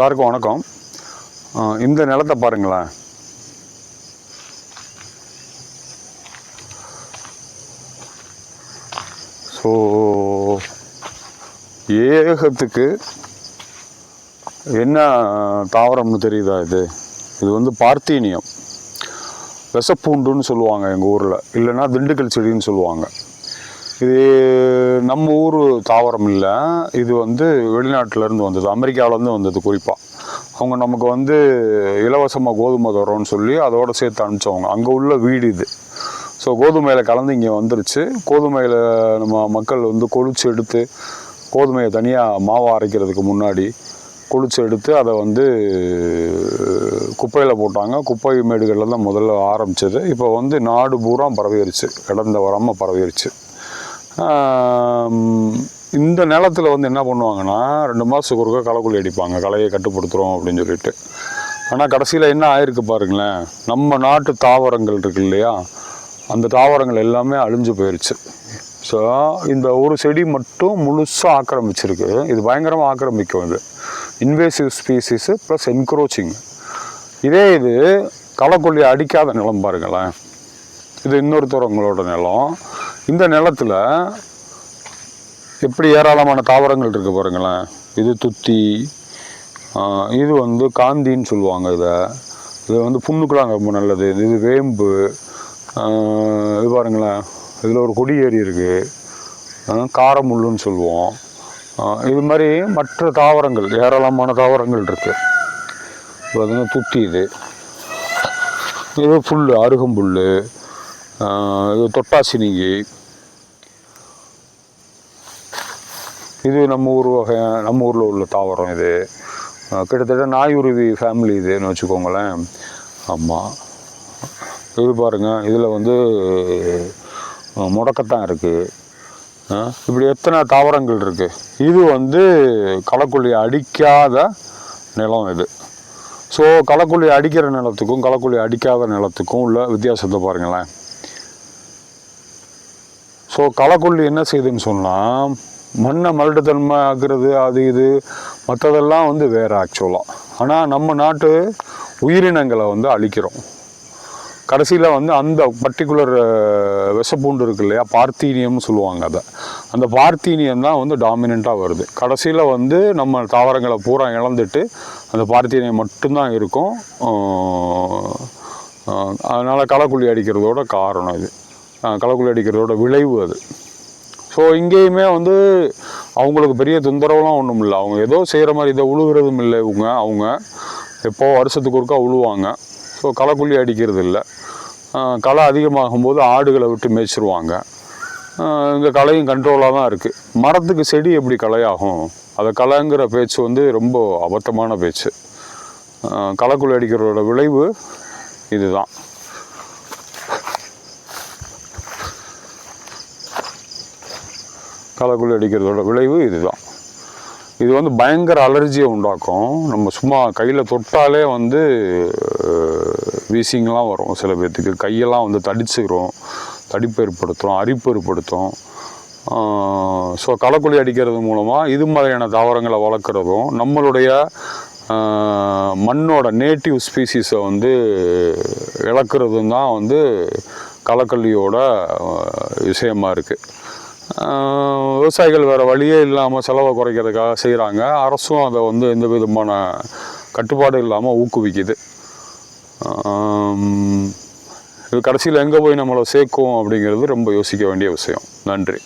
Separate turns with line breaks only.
எல்லாருக்கும் வணக்கம். இந்த நிலத்தை பாருங்களேன். ஸோ ஏகத்துக்கு என்ன தாவரம்னு தெரியுதா இது? இது வந்து பார்த்தீனியம். விசப்பூண்டுன்னு சொல்லுவாங்க எங்கள் ஊரில். இல்லைன்னா திண்டுக்கல் செடின்னு சொல்லுவாங்க. இது நம்ம ஊர் தாவரம் இல்லை. இது வந்து வெளிநாட்டிலேருந்து வந்தது. அமெரிக்காவிலேருந்து வந்தது குறிப்பாக அவங்க நமக்கு வந்து இலவசமாக கோதுமை தரோன்னு சொல்லி அதோட சேர்த்து அனுப்பிச்சவங்க. அங்கே உள்ள வீடு இது. ஸோ கோதுமையில் கலந்து இங்கே வந்துருச்சு. கோதுமையில் நம்ம மக்கள் வந்து கொளிச்சு எடுத்து கோதுமையை தனியாக மாவு அரைக்கிறதுக்கு முன்னாடி கொளிச்சு எடுத்து அதை வந்து குப்பையில் போட்டாங்க. குப்பை மேடுகளில் தான் முதல்ல ஆரம்பிச்சது. இப்போ வந்து நாடு பூரா பரவிடுச்சு இடந்த வராமல் பரவிடுச்சு இந்த நிலத்தில் வந்து என்ன பண்ணுவாங்கன்னா ரெண்டு மாதத்துக்கு ஒருக்கா களைக்குள்ளி அடிப்பாங்க. களையை கட்டுப்படுத்துகிறோம் அப்படின்னு சொல்லிட்டு. ஆனால் கடைசியில் என்ன ஆயிருக்கு பாருங்களேன். நம்ம நாட்டு தாவரங்கள் இருக்கு இல்லையா? அந்த தாவரங்கள் எல்லாமே அழிஞ்சு போயிடுச்சு ஸோ இந்த ஒரு செடி மட்டும் முழுசாக ஆக்கிரமிச்சிருக்கு. இது பயங்கரமாக ஆக்கிரமிக்கும் இது. இன்வேசிவ் ஸ்பீசிஸு ப்ளஸ் என்க்ரோச்சிங் இதே இது களைக்கொல்லி அடிக்காத நிலம் பாருங்களேன். இது இன்னொருத்தவங்களோட நிலம். இந்த நிலத்தில் எப்படி ஏராளமான தாவரங்கள் இருக்குது பாருங்களேன். இது துத்தி இது வந்து காந்தின்னு சொல்லுவாங்க இதை. இது வந்து புண்ணுக்கெலாம் ரொம்ப நல்லது. இது வேம்பு இது பாருங்களேன். இதில் ஒரு கொடியேறி இருக்குது காரமுள்ளுன்னு சொல்லுவோம். இது மாதிரி மற்ற தாவரங்கள் ஏராளமான தாவரங்கள் இருக்குது பார்த்திங்கன்னா துத்தி இது. இது புல் அருகம்புல் இது தொட்டாசினிங்கி இது நம்ம ஊர் வகை நம்ம ஊரில் உள்ள தாவரம் இது. கிட்டத்தட்ட நாயுருவி ஃபேமிலி இதுன்னு வச்சுக்கோங்களேன். ஆமாம் இது பாருங்கள் இதில் வந்து முடக்கத்தான் இருக்குது இப்படி எத்தனை தாவரங்கள் இருக்குது இது வந்து களைக்கொல்லி அடிக்காத நிலம் இது. ஸோ களைக்கொல்லி அடிக்கிற நிலத்துக்கும் களைக்கொல்லி அடிக்காத நிலத்துக்கும் உள்ள வித்தியாசத்தை பாருங்களேன். ஸோ களக்குள்ளி என்ன செய்யுதுன்னு சொன்னால் மண்ணை மலட்டுத்தன்மை ஆக்குறது அது இது மற்றதெல்லாம் வந்து வேறு ஆக்சுவலாக ஆனால் நம்ம நாட்டு உயிரினங்களை வந்து அழிக்கிறோம். கடைசியில் வந்து அந்த பர்டிகுலர் விஷப்பூண்டு இருக்கு இல்லையா பார்த்தீனியம்னு சொல்லுவாங்க அதை. அந்த பார்த்தீனியம் தான் வந்து டாமினண்ட்டாக வருது. கடைசியில் வந்து நம்ம தாவரங்களை பூரா இழந்துட்டு அந்த பார்த்தீனியம் மட்டும்தான் இருக்கும். அதனால் களைக்குள்ளி அடிக்கிறதோட காரணம் இது. அஹ் களைக்குள்ளி அடிக்கிறதோட விளைவு அது. ஸோ இங்கேயுமே வந்து அவங்களுக்கு பெரிய தொந்தரவுலாம் ஒன்றும் இல்லை. அவங்க ஏதோ செய்கிற மாதிரி இதை உழுகிறதும் இல்லை இவங்க அவங்க. எப்போ வருஷத்துக்கு ஒருக்கா உழுவாங்க. ஸோ களைக்குள்ளி அடிக்கிறது இல்லை. களை அதிகமாகும் போது ஆடுகளை விட்டு மேய்ச்சிருவாங்க. இங்கே இந்த களையும் கண்ட்ரோலாக தான் இருக்குது மரத்துக்கு செடி எப்படி களையாகும்? அதை களைங்கிற பேச்சு வந்து ரொம்ப அபத்தமான பேச்சு. களைக்குள்ளி அடிக்கிறதோட விளைவு இதுதான். களைக்குள்ளி அடிக்கிறதோட விளைவு இதுதான். இது வந்து பயங்கர அலர்ஜியை உண்டாக்கும். நம்ம சும்மா கையில் தொட்டாலே வந்து வீசிங்லாம் வரும் சில பேர்த்துக்கு கையெல்லாம் வந்து தடிச்சுக்கிறோம் தடிப்பு ஏற்படுத்தும் அரிப்பு ஏற்படுத்தும். ஸோ களக்குழி அடிக்கிறது மூலமாக இது மாதிரியான தாவரங்களை வளர்க்குறதும் நம்மளுடைய மண்ணோட நேட்டிவ் ஸ்பீசிஸை வந்து இழக்கிறதும் தான் வந்து களைக்கல்லியோட விஷயமா இருக்குது விவசாயிகள் வேறு வழியே இல்லாமல் செலவை குறைக்கிறதுக்காக செய்கிறாங்க அரசும் அதை வந்து எந்த விதமான கட்டுப்பாடு இல்லாமல் ஊக்குவிக்குது. இது கடைசியில் எங்கே போய் நம்மளை சேர்க்கும் அப்படிங்கிறது ரொம்ப யோசிக்க வேண்டிய விஷயம். நன்றி.